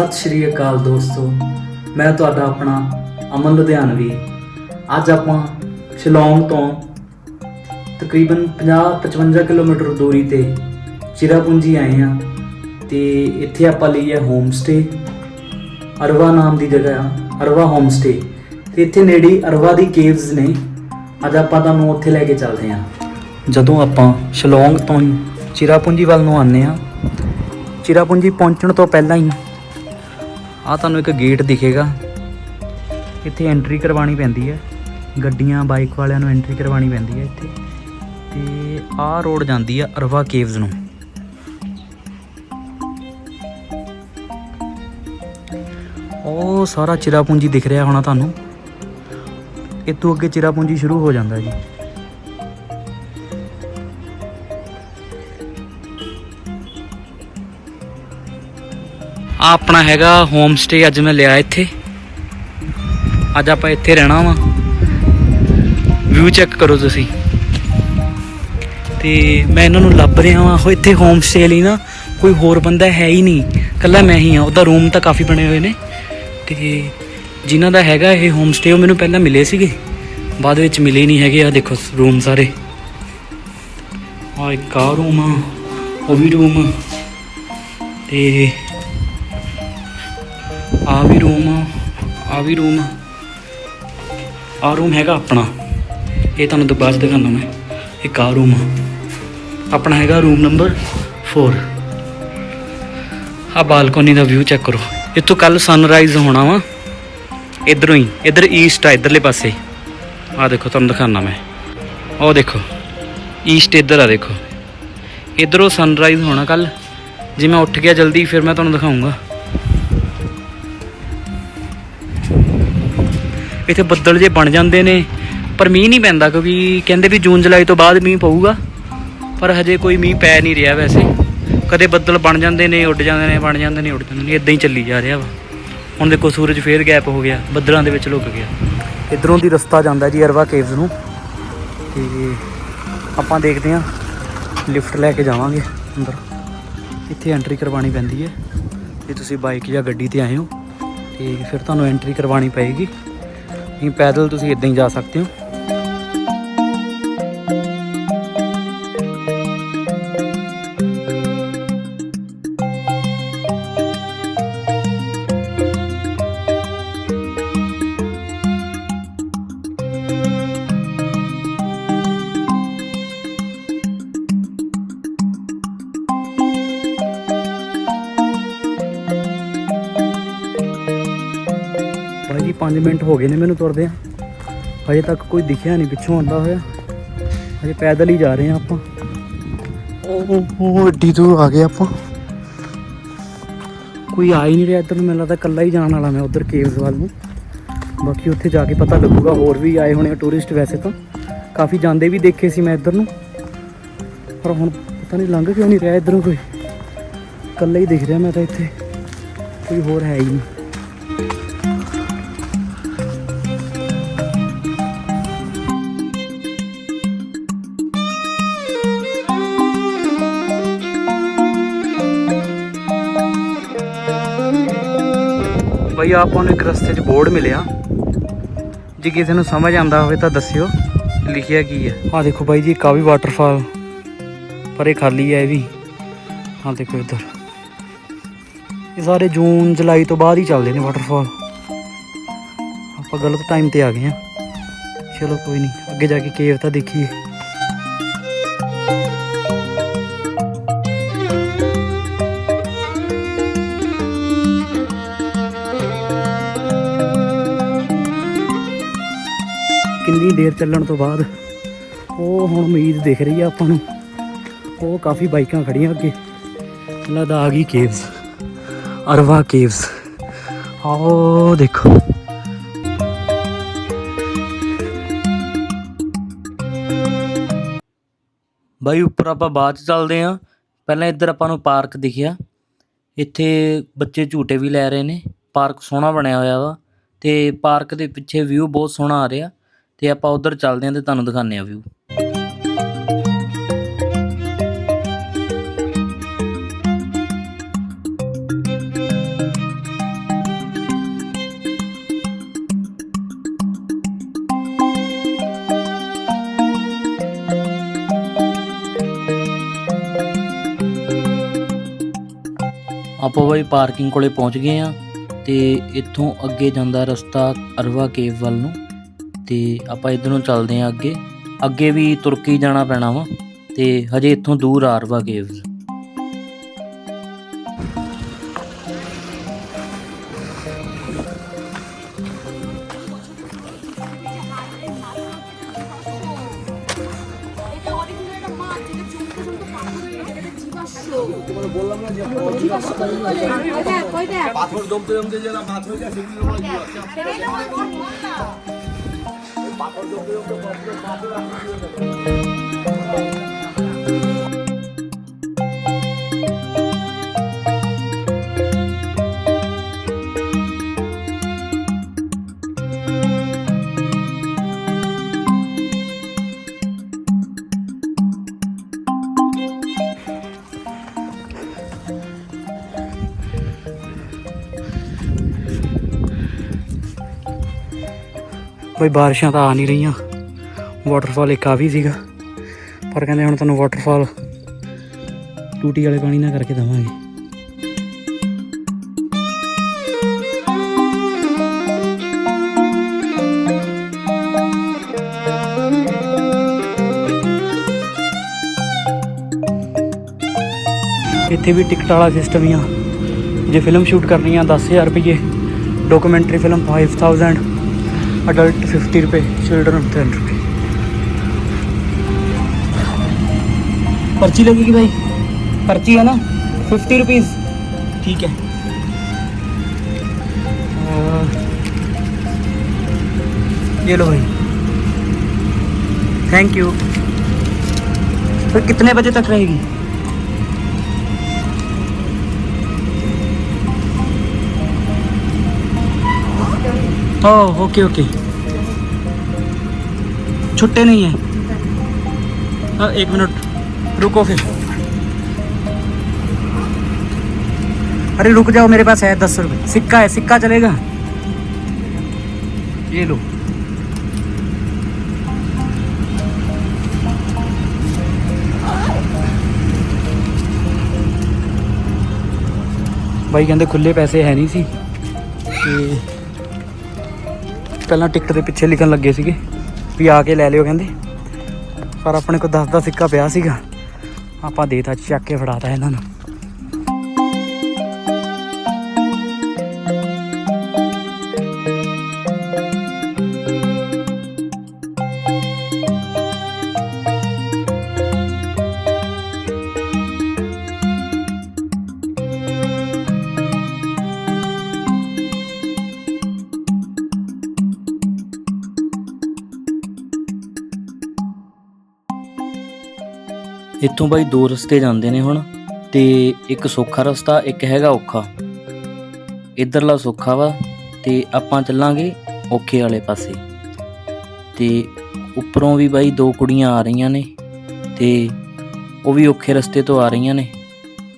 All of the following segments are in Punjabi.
ਸਤਿ ਸ਼੍ਰੀ ਅਕਾਲ ਦੋਸਤੋ, ਮੈਂ ਤੁਹਾਡਾ ਆਪਣਾ ਅਮਨ ਲੁਧਿਆਣਵੀ। ਅੱਜ ਆਪਾਂ ਸ਼ਿਲੌਂਗ ਤੋਂ ਤਕਰੀਬਨ 50-55 ਕਿਲੋਮੀਟਰ ਦੂਰੀ ਤੇ ਚਿਰਾਪੁੰਜੀ ਆਏ ਹਾਂ ਤੇ ਇੱਥੇ ਆਪਾਂ ਲਈ ਹੈ ਹੋਮ ਸਟੇ ਅਰਵਾ ਨਾਮ ਦੀ ਜਗ੍ਹਾ ਆ ਅਰਵਾ ਹੋਮ ਸਟੇ ਤੇ ਇੱਥੇ ਨੇੜੇ ਅਰਵਾ ਦੀ ਕੇਵਸ ਨੇ। ਅੱਜ ਆਪਾਂ ਤੁਹਾਨੂੰ ਉੱਥੇ ਲੈ ਕੇ ਚੱਲਦੇ ਹਾਂ। ਜਦੋਂ ਆਪਾਂ ਸ਼ਿਲੌਂਗ ਤੋਂ ਹੀ ਚਿਰਾਪੁੰਜੀ ਵੱਲ ਨੂੰ ਆਉਂਦੇ ਹਾਂ, ਚਿਰਾਪੁੰਜੀ ਪਹੁੰਚਣ ਤੋਂ ਪਹਿਲਾਂ ਹੀ ਆ ਤੁਹਾਨੂੰ ਇੱਕ ਗੇਟ ਦਿਖੇਗਾ। ਇੱਥੇ ਐਂਟਰੀ ਕਰਵਾਉਣੀ ਪੈਂਦੀ ਹੈ। ਗੱਡੀਆਂ ਬਾਈਕ ਵਾਲਿਆਂ ਨੂੰ ਐਂਟਰੀ ਕਰਵਾਉਣੀ ਪੈਂਦੀ ਹੈ ਇੱਥੇ। ਤੇ ਆਹ ਰੋਡ ਜਾਂਦੀ ਆ ਅਰਵਾ ਕੇਵਸ ਨੂੰ। ਉਹ ਸਾਰਾ ਚਿਰਾਪੁੰਜੀ ਦਿਖ ਰਿਹਾ ਹੋਣਾ ਤੁਹਾਨੂੰ। ਇਤੋਂ ਅੱਗੇ ਚਿਰਾਪੁੰਜੀ ਸ਼ੁਰੂ ਹੋ ਜਾਂਦਾ ਜੀ। ਆ ਆਪਣਾ ਹੈਗਾ ਹੋਮ ਸਟੇ ਅੱਜ ਮੈਂ ਲਿਆ ਇੱਥੇ। ਅੱਜ ਆਪਾਂ ਇੱਥੇ ਰਹਿਣਾ ਵਾ। ਵਿਊ ਚੈੱਕ ਕਰੋ ਤੁਸੀਂ। ਤੇ ਮੈਂ ਇਹਨਾਂ ਨੂੰ ਲੱਭ ਰਿਹਾ ਵਾਂ। ਉਹ ਇੱਥੇ ਹੋਮ ਸਟੇ ਲਈ ਨਾ ਕੋਈ ਹੋਰ ਬੰਦਾ ਹੈ ਹੀ ਨਹੀਂ। ਕੱਲਾ ਮੈਂ ਹੀ ਆ ਉਹਦਾ ਰੂਮ ਤਾਂ ਕਾਫੀ ਬਣੇ ਹੋਏ ਨੇ। ਤੇ ਜਿਨ੍ਹਾਂ ਦਾ ਹੈਗਾ ਇਹ ਹੋਮ ਸਟੇ ਉਹ ਮੈਨੂੰ ਪਹਿਲਾਂ ਮਿਲੇ ਸੀਗੇ। ਬਾਅਦ ਵਿੱਚ ਮਿਲੇ ਨਹੀਂ ਹੈਗੇ। ਆ ਦੇਖੋ ਰੂਮ ਸਾਰੇ। ਆ ਇੱਕ ਆ ਰੂਮ ਆ। ਉਹ ਵੀ ਰੂਮ ਆ। ਤੇ ਆ ਵੀ ਰੂਮ ਆ ਆ ਵੀ ਰੂਮ ਆ। ਰੂਮ ਹੈਗਾ ਆਪਣਾ। ਇਹ ਤੁਹਾਨੂੰ ਦੁਬਾਰਾ ਬਾਅਦ ਦਿਖਾਉਂਦਾ ਮੈਂ। ਇੱਕ ਆ ਰੂਮ ਆ। ਆਪਣਾ ਹੈਗਾ ਰੂਮ ਨੰਬਰ 4 ਆ ਬਾਲਕੋਨੀ ਦਾ ਵਿਊ ਚੈੱਕ ਕਰੋ। ਇੱਥੋਂ ਕੱਲ ਸਨਰਾਈਜ਼ ਹੋਣਾ ਵਾ। ਇਧਰੋਂ ਹੀ, ਇਧਰ ਈਸਟ ਆ, ਇਧਰਲੇ ਪਾਸੇ। ਆ ਦੇਖੋ, ਤੁਹਾਨੂੰ ਦਿਖਾਉਣਾ ਮੈਂ। ਉਹ ਦੇਖੋ ਈਸਟ ਇਧਰ ਆ, ਦੇਖੋ। ਇਧਰੋਂ ਸਨਰਾਈਜ਼ ਹੋਣਾ ਕੱਲ ਜੇ ਮੈਂ ਉੱਠ ਗਿਆ ਜਲਦੀ, ਫਿਰ ਮੈਂ ਤੁਹਾਨੂੰ ਦਿਖਾਉਂਗਾ। ਇੱਥੇ ਬੱਦਲ ਜੇ ਬਣ ਜਾਂਦੇ ਨੇ, ਪਰ ਮੀਂਹ ਨਹੀਂ ਪੈਂਦਾ ਕਿਉਂਕਿ ਕਹਿੰਦੇ ਵੀ ਜੂਨ, ਜੁਲਾਈ ਤੋਂ ਬਾਅਦ ਮੀਂਹ ਪਊਗਾ, ਪਰ ਹਜੇ ਕੋਈ ਮੀਂਹ ਪੈ ਨਹੀਂ ਰਿਹਾ ਵੈਸੇ। ਕਦੇ ਬੱਦਲ ਬਣ ਜਾਂਦੇ ਨੇ, ਉੱਡ ਜਾਂਦੇ ਨੇ, ਬਣ ਜਾਂਦੇ ਨੇ, ਉੱਡ ਜਾਂਦੇ ਨੇ ਇਦਾਂ ਹੀ ਚੱਲੀ ਜਾ ਰਿਹਾ ਵਾ। ਹੁਣ ਦੇਖੋ ਸੂਰਜ ਫੇਰ ਗੈਪ ਹੋ ਗਿਆ, ਬੱਦਲਾਂ ਦੇ ਵਿੱਚ ਲੁਕ ਗਿਆ। ਇਧਰੋਂ ਦੀ ਰਸਤਾ ਜਾਂਦਾ ਜੀ ਅਰਵਾ ਕੇਵਸ ਨੂੰ। ਤੇ ਆਪਾਂ ਦੇਖਦੇ ਹਾਂ, ਲਿਫਟ ਲੈ ਕੇ ਜਾਵਾਂਗੇ ਅੰਦਰ। ਇੱਥੇ ਐਂਟਰੀ ਕਰਵਾਉਣੀ ਪੈਂਦੀ ਹੈ। ਜੇ ਤੁਸੀਂ ਬਾਈਕ ਜਾਂ ਗੱਡੀ ਤੇ ਆਏ ਹੋ, ਤੇ ਫਿਰ ਤੁਹਾਨੂੰ ਐਂਟਰੀ ਕਰਵਾਉਣੀ ਪਏਗੀ। ਨਹੀਂ ਪੈਦਲ ਤੁਸੀਂ ਇਦਾਂ ਹੀ ਜਾ ਸਕਦੇ ਹੋ। ਹੋ ਗਏ ਨੇ ਮੈਨੂੰ ਤੁਰਦੇ ਆ। ਹਜੇ ਤੱਕ ਕੋਈ ਦਿਖਿਆ ਨਹੀਂ ਪਿੱਛੋਂ ਆਉਂਦਾ ਹੋਇਆ। ਹਜੇ ਪੈਦਲ ਹੀ ਜਾ ਰਹੇ ਆ ਆਪਾਂ। ਉਹ ਏਡੀ ਦੂਰ ਆ ਗਏ ਆਪਾਂ। ਕੋਈ ਆ ਹੀ ਨਹੀਂ ਰਿਹਾ ਇੱਧਰ ਨੂੰ ਮੈਨੂੰ ਲੱਗਦਾ ਇਕੱਲਾ ਹੀ ਜਾਣ ਵਾਲਾ ਮੈਂ ਉਧਰ ਕੇਵਸ ਵੱਲ ਨੂੰ। ਬਾਕੀ ਉੱਥੇ ਜਾ ਕੇ ਪਤਾ ਲੱਗੂਗਾ ਹੋਰ ਵੀ ਆਏ ਹੋਣੇ ਟੂਰਿਸਟ ਵੈਸੇ ਤਾਂ। ਕਾਫੀ ਜਾਂਦੇ ਵੀ ਦੇਖੇ ਸੀ ਮੈਂ ਇੱਧਰ ਨੂੰ। ਪਰ ਹੁਣ ਪਤਾ ਨਹੀਂ ਲੰਘ ਕਿਉਂ ਨਹੀਂ ਰਿਹਾ ਇੱਧਰੋਂ ਕੋਈ। ਇਕੱਲਾ ਹੀ ਦਿਖ ਰਿਹਾ ਮੈਂ ਤਾਂ ਇੱਥੇ। ਕੋਈ ਹੋਰ ਹੈ ਹੀ ਨਹੀਂ। ਬਈ ਆਪਾਂ ਨੂੰ ਇੱਕ ਰਸਤੇ 'ਚ ਬੋਰਡ ਮਿਲਿਆ। ਜੇ ਕਿਸੇ ਨੂੰ ਸਮਝ ਆਉਂਦਾ ਹੋਵੇ ਤਾਂ ਦੱਸਿਓ, ਲਿਖਿਆ ਕੀ ਹੈ। ਆਹ ਦੇਖੋ ਬਾਈ ਜੀ ਕਾਫੀ ਵਾਟਰਫਾਲ ਪਰ ਇਹ ਖਾਲੀ ਹੈ ਇਹ ਵੀ। ਹਾਂ ਦੇਖੋ ਇੱਧਰ। ਇਹ ਸਾਰੇ ਜੂਨ, ਜੁਲਾਈ ਤੋਂ ਬਾਅਦ ਹੀ ਚੱਲਦੇ ਨੇ ਵਾਟਰਫਾਲ ਆਪਾਂ ਗਲਤ ਟਾਈਮ ਤੇ ਆ ਗਏ ਆ ਚਲੋ ਕੋਈ ਨਹੀਂ, ਅੱਗੇ ਜਾ ਕੇ ਕੇਵ ਤਾਂ ਦੇਖੀਏ। ਦੇਰ ਚੱਲਣ ਤੋਂ ਬਾਅਦ ਉਹ ਹੁਣ ਉਮੀਦ ਦਿਖ ਰਹੀ ਆ ਆਪਾਂ ਨੂੰ। ਉਹ ਕਾਫੀ ਬਾਈਕਾਂ ਖੜੀਆਂ ਅੱਗੇ। ਲੱਗਦਾ ਆ ਗਈ ਕੇਵਸ ਅਰਵਾ ਕੇਵਸ ਆਓ ਦੇਖੋ। ਬਾਈ, ਉੱਪਰ ਆਪਾਂ ਬਾਅਦ ਚ ਚੱਲਦੇ ਆਂ। ਪਹਿਲਾਂ ਇੱਧਰ ਆਪਾਂ ਨੂੰ ਪਾਰਕ ਦਿਖਿਆ। ਇੱਥੇ ਬੱਚੇ ਝੂਟੇ ਵੀ ਲੈ ਰਹੇ ਨੇ। ਪਾਰਕ ਸੋਹਣਾ ਬਣਿਆ ਹੋਇਆ ਵਾ। ਤੇ ਪਾਰਕ ਦੇ ਪਿੱਛੇ ਵਿਊ ਬਹੁਤ ਸੋਹਣਾ ਆ ਰਿਹਾ। ਤੇ ਆਪਾਂ ਉਧਰ ਚੱਲਦੇ ਹਾਂ ਤੇ ਤੁਹਾਨੂੰ ਦਿਖਾਉਂਦੇ ਆ ਵਿਊ ਆਪਾਂ ਬਾਈ ਪਾਰਕਿੰਗ ਕੋਲੇ ਪਹੁੰਚ ਗਏ ਆ ਤੇ ਇੱਥੋਂ ਅੱਗੇ ਜਾਂਦਾ ਰਸਤਾ ਅਰਵਾ ਕੇਵ ਵੱਲ ਨੂੰ। ਤੇ ਆਪਾਂ ਇਧਰੋਂ ਚੱਲਦੇ ਆ ਅੱਗੇ ਅੱਗੇ ਵੀ ਤੁਰਕੀ ਜਾਣਾ ਪੈਣਾ ਵਾ ਤੇ ਹਜੇ ਇੱਥੋਂ ਦੂਰ ਆ ਅਰਵਾ ਕੇਵਸ পাথর জমতে জমতে যেন ভাত হয়ে যায় সেগুলো আমরা দিয়ে আসছি। পাথর জমতে জমতে পাথর পাথর ਬਈ ਬਾਰਿਸ਼ਾਂ ਤਾਂ ਆ ਨਹੀਂ ਰਹੀਆਂ। ਵਾਟਰਫਾਲ ਇੱਕ ਆ ਵੀ ਸੀਗਾ। ਪਰ ਕਹਿੰਦੇ ਹੁਣ ਤੁਹਾਨੂੰ ਵਾਟਰਫਾਲ ਟੂਟੀ ਵਾਲੇ ਪਾਣੀ ਨਾਲ ਕਰਕੇ ਦਵਾਂਗੇ। ਇੱਥੇ ਵੀ ਟਿਕਟ ਵਾਲਾ ਸਿਸਟਮ ਹੀ ਆ। ਜੇ ਫਿਲਮ ਸ਼ੂਟ ਕਰਨੀ ਆ 10000 ਰੁਪਏ ਡਾਕੂਮੈਂਟਰੀ ਫਿਲਮ 5000 अडल्ट फिफ्टी रुपये चिल्ड्रन टेन रुपये. पर्ची लगेगी भाई? पर्ची है ना? फिफ्टी रुपीज़ ठीक है। ये लो भाई। थैंक यू फिर कितने बजे तक रहेगी? ओ ओके ओके छुट्टे नहीं है। आ, एक मिनट। रुको फिर। अरे रुक जाओ मेरे पास है दस रुपये सिक्का है सिक्का चलेगा। ये लो। भाई कहते खुले पैसे है नहीं सी। ਪਹਿਲਾਂ ਟਿਕਟ ਦੇ ਪਿੱਛੇ ਲਿਖਣ ਲੱਗੇ ਸੀਗੇ ਵੀ ਆ ਕੇ ਲੈ ਲਿਓ ਕਹਿੰਦੇ। ਪਰ ਆਪਣੇ ਕੋਲ 10 ਦਾ ਸਿੱਕਾ ਪਿਆ ਸੀਗਾ। ਆਪਾਂ ਦੇਤਾ ਚੱਕ ਕੇ ਫੜਾਤਾ ਇਹਨਾਂ ਨੂੰ। ਇੱਥੋਂ ਬਾਈ ਦੋ ਰਸਤੇ ਜਾਂਦੇ ਨੇ ਹੁਣ ਤੇ ਇੱਕ ਸੌਖਾ ਰਸਤਾ, ਇੱਕ ਹੈਗਾ ਔਖਾ। ਇਧਰਲਾ ਸੌਖਾ ਵਾ ਤੇ ਆਪਾਂ ਚੱਲਾਂਗੇ ਔਖੇ ਵਾਲੇ ਪਾਸੇ। ਤੇ ਉੱਪਰੋਂ ਵੀ ਬਾਈ ਦੋ ਕੁੜੀਆਂ ਆ ਰਹੀਆਂ ਨੇ ਤੇ ਉਹ ਵੀ ਔਖੇ ਰਸਤੇ ਤੋਂ ਆ ਰਹੀਆਂ ਨੇ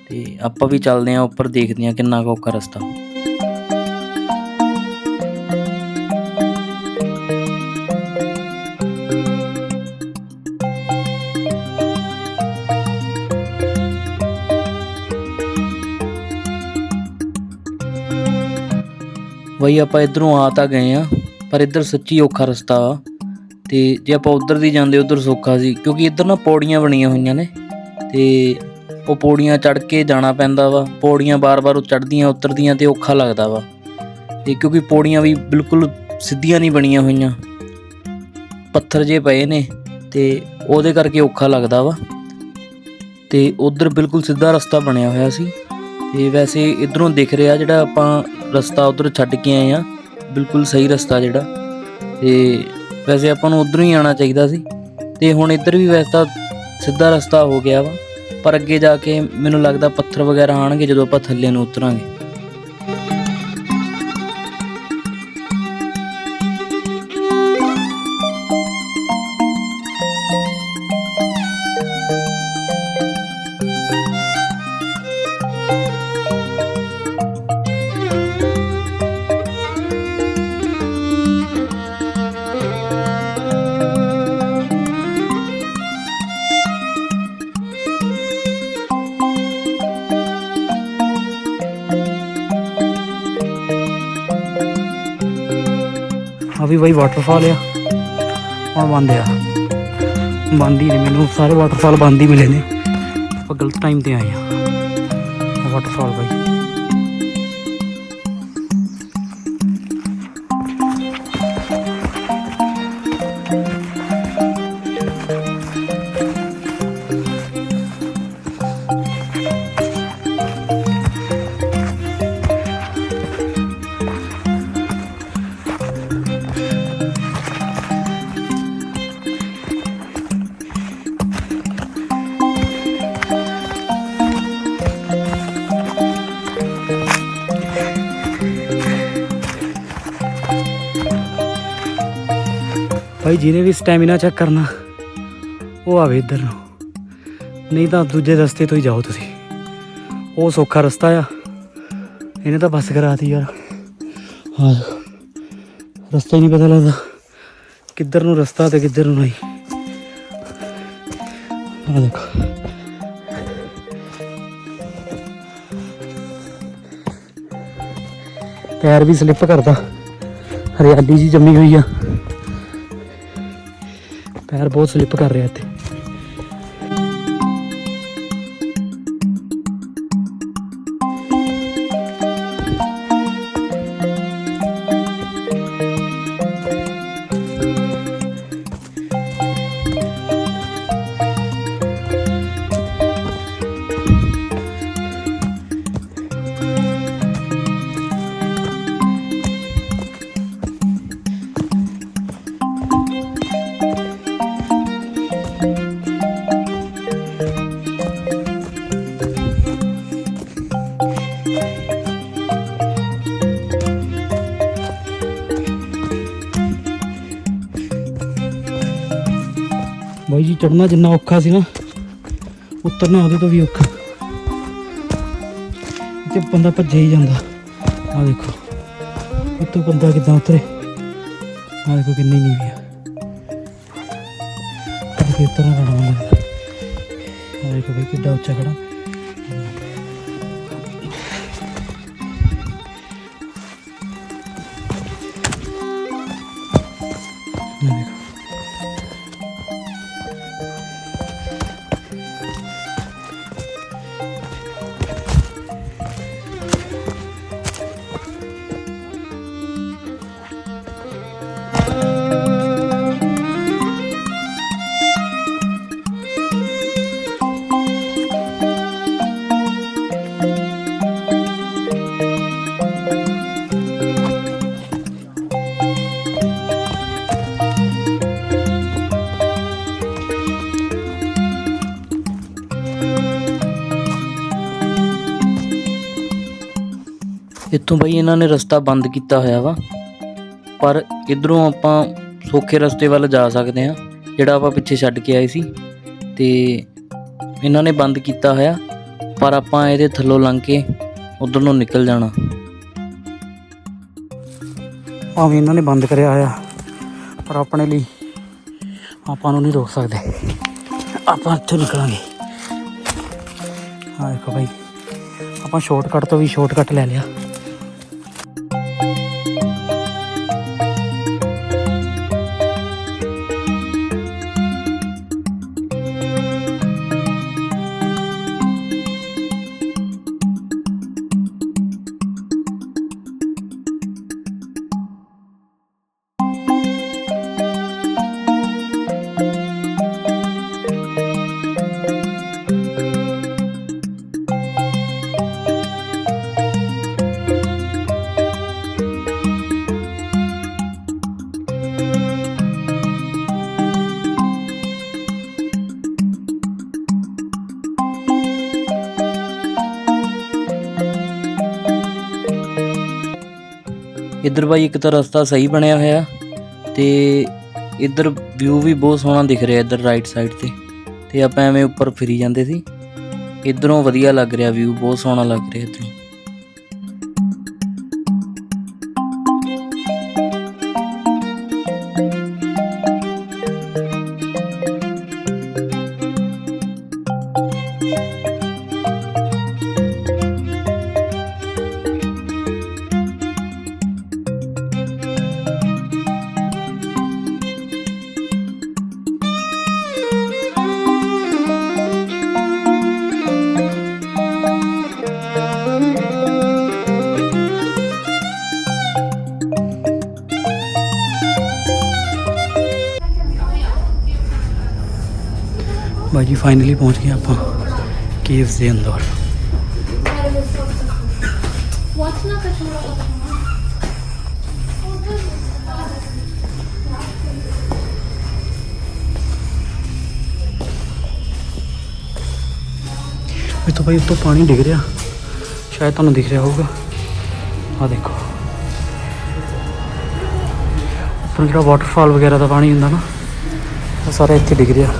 ਤੇ ਆਪਾਂ ਵੀ ਚੱਲਦੇ ਆਂ ਉੱਪਰ ਦੇਖਦੇ ਆਂ ਕਿੰਨਾ ਕੁ ਔਖਾ ਰਸਤਾ। ਬਈ ਆਪਾਂ ਇਧਰੋਂ ਆ ਤਾਂ ਗਏ ਆ, ਪਰ ਇੱਧਰ ਸੱਚੀ ਔਖਾ ਰਸਤਾ ਵਾ। ਤੇ ਜੇ ਆਪਾਂ ਉਧਰ ਦੀ ਜਾਂਦੇ ਉਧਰ ਸੌਖਾ ਸੀ, ਕਿਉਂਕਿ ਇੱਧਰ ਨਾ ਪੌੜੀਆਂ ਬਣੀਆਂ ਹੋਈਆਂ ਨੇ। ਤੇ ਉਹ ਪੌੜੀਆਂ ਚੜ ਕੇ ਜਾਣਾ ਪੈਂਦਾ ਵਾ, ਪੌੜੀਆਂ ਬਾਰ-ਬਾਰ ਚੜਦੀਆਂ ਉਤਰਦੀਆਂ ਤੇ ਔਖਾ ਲੱਗਦਾ ਵਾ। ਤੇ ਕਿਉਂਕਿ ਪੌੜੀਆਂ ਵੀ ਬਿਲਕੁਲ ਸਿੱਧੀਆਂ ਨਹੀਂ ਬਣੀਆਂ ਹੋਈਆਂ। ਪੱਥਰ ਜੇ ਪਏ ਨੇ, ਤੇ ਉਹਦੇ ਕਰਕੇ ਔਖਾ ਲੱਗਦਾ ਵਾ। ਤੇ ਉਧਰ ਬਿਲਕੁਲ ਸਿੱਧਾ ਰਸਤਾ ਬਣਿਆ ਹੋਇਆ ਸੀ। ਤੇ ਵੈਸੇ ਇਧਰੋਂ ਦਿਖ ਰਿਹਾ ਜਿਹੜਾ ਆਪਾਂ ਰਸਤਾ ਉਧਰ ਛੱਡ ਕੇ ਆਏ ਆ। ਬਿਲਕੁਲ ਸਹੀ ਰਸਤਾ ਜਿਹੜਾ। ਤੇ ਵੈਸੇ ਆਪਾਂ ਨੂੰ ਉਧਰੋਂ ਹੀ ਆਣਾ ਚਾਹੀਦਾ ਸੀ। ਤੇ ਹੁਣ ਇੱਧਰ ਵੀ ਵੈਸੇ ਤਾਂ ਸਿੱਧਾ ਰਸਤਾ ਹੋ ਗਿਆ ਵਾ। ਪਰ ਅੱਗੇ ਜਾ ਕੇ ਮੈਨੂੰ ਲੱਗਦਾ ਪੱਥਰ ਵਗੈਰਾ ਆਣਗੇ ਜਦੋਂ ਆਪਾਂ ਥੱਲੇ ਨੂੰ ਉਤਰਾਂਗੇ। ਵੀ ਬਾਈ ਵਾਟਰਫਾਲ ਆ। ਹੁਣ ਬੰਦ ਆ। ਬੰਦ ਹੀ ਨੇ ਮੈਨੂੰ, ਸਾਰੇ ਵਾਟਰਫਾਲ ਬੰਦ ਹੀ ਮਿਲੇ ਨੇ। ਆਪਾਂ ਗਲਤ ਟਾਈਮ ਤੇ ਆਏ ਆ ਵਾਟਰਫਾਲ ਬਾਈ। ਭਾਈ ਜਿਹਨੇ ਵੀ ਸਟੈਮਿਨਾ ਚੈੱਕ ਕਰਨਾ, ਉਹ ਆਵੇ ਇੱਧਰ ਨੂੰ। ਨਹੀਂ ਤਾਂ ਦੂਜੇ ਰਸਤੇ ਤੋਂ ਹੀ ਜਾਓ ਤੁਸੀਂ। ਉਹ ਸੌਖਾ ਰਸਤਾ ਆ। ਇਹਨੇ ਤਾਂ ਬੱਸ ਕਰਾਤੀ ਯਾਰ। ਹਾਂ। ਰਸਤਾ ਹੀ ਨਹੀਂ ਪਤਾ ਲੱਗਦਾ। ਕਿੱਧਰ ਨੂੰ ਰਸਤਾ ਤੇ ਕਿੱਧਰ ਨੂੰ ਨਹੀਂ। ਆ ਦੇਖੋ। ਪੈਰ ਵੀ ਸਲਿੱਪ ਕਰਦਾ ਹਰਿਆਲੀ ਜੀ ਜੰਮੀ ਹੋਈ ਆ। ਪੈਰ ਬਹੁਤ ਸਲਿੱਪ ਕਰ ਰਿਹਾ ਇੱਥੇ। ਚੜਨਾ ਜਿੰਨਾ ਔਖਾ ਸੀ ਨਾ, ਉਤਰਨਾ ਉਹਦੇ ਤੋਂ ਵੀ ਔਖਾ। ਤੇ ਬੰਦਾ ਭੱਜੇ ਹੀ ਜਾਂਦਾ। ਆ ਦੇਖੋ, ਉੱਤੋਂ ਬੰਦਾ ਕਿੱਦਾਂ ਉਤਰੇ। ਆ ਦੇਖੋ ਕਿੰਨੀ ਨੀਵੀਂ ਆ। ਕਿ ਉਤਰਨਾ ਪੈਣਾ ਮੈਨੂੰ ਆ ਦੇਖੋ ਬਈ ਕਿੱਡਾ ਉੱਚਾ ਖੜਾ। ਇੱਥੋਂ ਬਈ ਇਹਨਾਂ ਨੇ ਰਸਤਾ ਬੰਦ ਕੀਤਾ ਹੋਇਆ ਵਾ। ਪਰ ਇਧਰੋਂ ਆਪਾਂ ਸੌਖੇ ਰਸਤੇ ਵੱਲ ਜਾ ਸਕਦੇ ਆ ਜਿਹੜਾ ਆਪਾਂ ਪਿੱਛੇ ਛੱਡ ਕੇ ਆਏ ਸੀ। ਤੇ ਇਹਨਾਂ ਨੇ ਬੰਦ ਕੀਤਾ ਹੋਇਆ, ਪਰ ਆਪਾਂ ਇਹਦੇ ਥੱਲੋਂ ਲੰਘ ਕੇ ਉਧਰ ਨੂੰ ਨਿਕਲ ਜਾਣਾ। ਭਾਵੇਂ ਇਹਨਾਂ ਨੇ ਬੰਦ ਕਰਿਆ ਹੋਇਆ, ਪਰ ਆਪਣੇ ਲਈ ਆਪਾਂ ਨੂੰ ਨਹੀਂ ਰੋਕ ਸਕਦੇ। ਆਪਾਂ ਇੱਥੋਂ ਨਿਕਲਾਂਗੇ। ਹਾਂ ਦੇਖੋ ਭਾਈ ਆਪਾਂ ਸ਼ਾਰਟਕਟ ਤੋਂ ਵੀ ਸ਼ਾਰਟਕਟ ਲੈ ਲਿਆ। ਇੱਧਰ ਬਾਈ ਇੱਕ ਤਾਂ ਰਸਤਾ ਸਹੀ ਬਣਿਆ ਹੋਇਆ ਤੇ ਇੱਧਰ ਵਿਊ ਵੀ ਬਹੁਤ ਸੋਹਣਾ ਦਿਖ ਰਿਹਾ ਇੱਧਰ ਰਾਈਟ ਸਾਈਡ ਤੇ। ਤੇ ਆਪਾਂ ਐਵੇਂ ਉੱਪਰ ਫਿਰੀ ਜਾਂਦੇ ਸੀ। ਇੱਧਰੋਂ ਵਧੀਆ ਲੱਗ ਰਿਹਾ ਵਿਊ ਬਹੁਤ ਸੋਹਣਾ ਲੱਗ ਰਿਹਾ ਇੱਧਰੋਂ। ਬਾਈ ਜੀ ਫਾਈਨਲੀ ਪਹੁੰਚ ਗਏ ਆਪਾਂ ਕੇਵਸ ਦੇ ਅੰਦਰ। What's not the ਭਾਈ ਉੱਤੋਂ ਪਾਣੀ ਡਿੱਗ ਰਿਹਾ। ਸ਼ਾਇਦ ਤੁਹਾਨੂੰ ਦਿਖ ਰਿਹਾ ਹੋਊਗਾ। ਆ ਦੇਖੋ। ਉੱਪਰ ਜਿਹੜਾ ਵਾਟਰਫਾਲ ਵਗੈਰਾ ਦਾ ਪਾਣੀ ਹੁੰਦਾ ਨਾ, ਉਹ ਸਾਰਾ ਇੱਥੇ ਡਿੱਗ ਰਿਹਾ।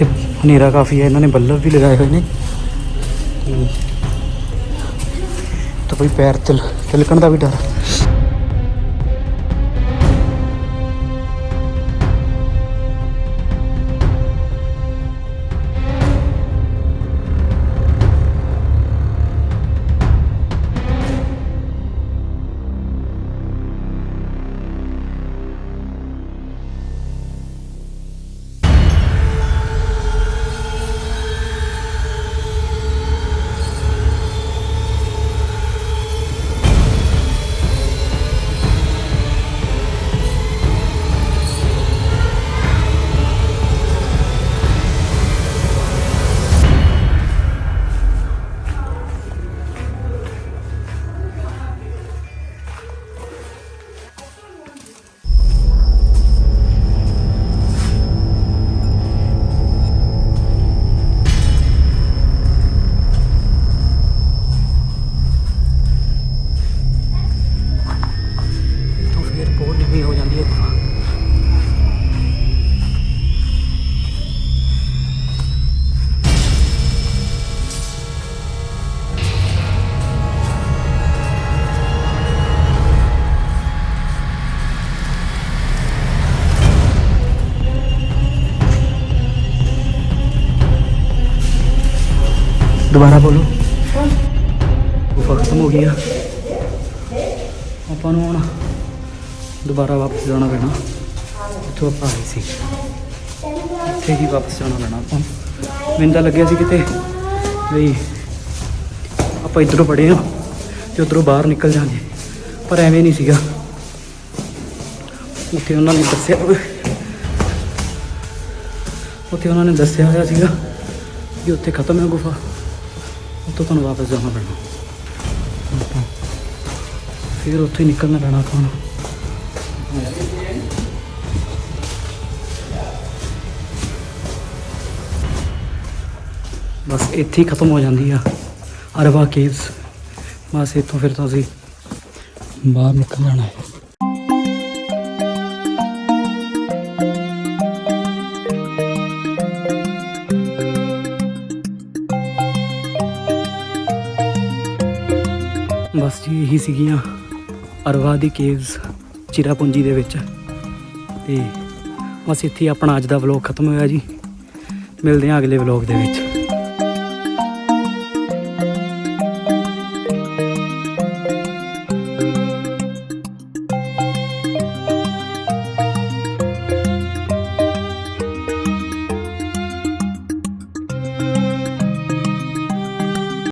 ਇੱਥੇ ਹਨੇਰਾ ਕਾਫੀ ਹੈ, ਇਹਨਾਂ ਨੇ ਬੱਲਬ ਵੀ ਲਗਾਏ ਹੋਏ ਨੇ। ਤਾਂ ਕੋਈ ਪੈਰ ਤਿਲ ਤਿਲਕਣ ਦਾ ਵੀ ਡਰ। ਦੁਬਾਰਾ ਬੋਲੋ। ਗੁਫਾ ਖਤਮ ਹੋ ਗਈ ਆ ਆਪਾਂ ਨੂੰ ਹੁਣ ਦੁਬਾਰਾ ਵਾਪਸ ਜਾਣਾ ਪੈਣਾ। ਇੱਥੋਂ ਆਪਾਂ ਆਏ ਸੀ। ਇੱਥੇ ਹੀ ਵਾਪਸ ਜਾਣਾ ਪੈਣਾ ਆਪਾਂ ਨੂੰ। ਮੈਨੂੰ ਤਾਂ ਲੱਗਿਆ ਸੀ ਕਿਤੇ ਵੀ ਆਪਾਂ ਇੱਧਰੋਂ ਪੜੇ ਆ ਤੇ ਉੱਧਰੋਂ ਬਾਹਰ ਨਿਕਲ ਜਾਾਂਗੇ। ਪਰ ਐਵੇਂ ਨਹੀਂ ਸੀਗਾ। ਉੱਥੇ ਉਹਨਾਂ ਨੇ ਦੱਸਿਆ ਉੱਥੇ ਉਹਨਾਂ ਨੇ ਦੱਸਿਆ ਹੋਇਆ ਸੀਗਾ ਕਿ ਉੱਥੇ ਖਤਮ ਹੈ ਗੁਫਾ। ਉੱਥੋਂ ਤੁਹਾਨੂੰ ਵਾਪਸ ਜਾਣਾ ਪੈਣਾ। ਫਿਰ ਉੱਥੇ ਨਿਕਲਣਾ ਪੈਣਾ ਤੁਹਾਨੂੰ ਬਸ ਇੱਥੇ ਹੀ ਖਤਮ ਹੋ ਜਾਂਦੀ ਆ। ਅਰਵਾ ਕੇਵਸ ਬਸ ਇੱਥੋਂ ਫਿਰ ਤਾਂ ਅਸੀਂ ਬਾਹਰ ਨਿਕਲ ਜਾਣਾ ਹੈ। ਬਸ ਜੀ ਇਹੀ ਸੀਗੀਆਂ ਅਰਵਾ ਦੀ ਕੇਵਸ ਚਿਰਾਪੁੰਜੀ ਦੇ ਵਿੱਚ। ਤੇ ਬਸ ਇੱਥੇ ਆਪਣਾ ਅੱਜ ਦਾ ਵਲੌਗ ਖਤਮ ਹੋਇਆ ਜੀ। ਮਿਲਦੇ ਹਾਂ ਅਗਲੇ ਵਲੌਗ ਦੇ ਵਿੱਚ।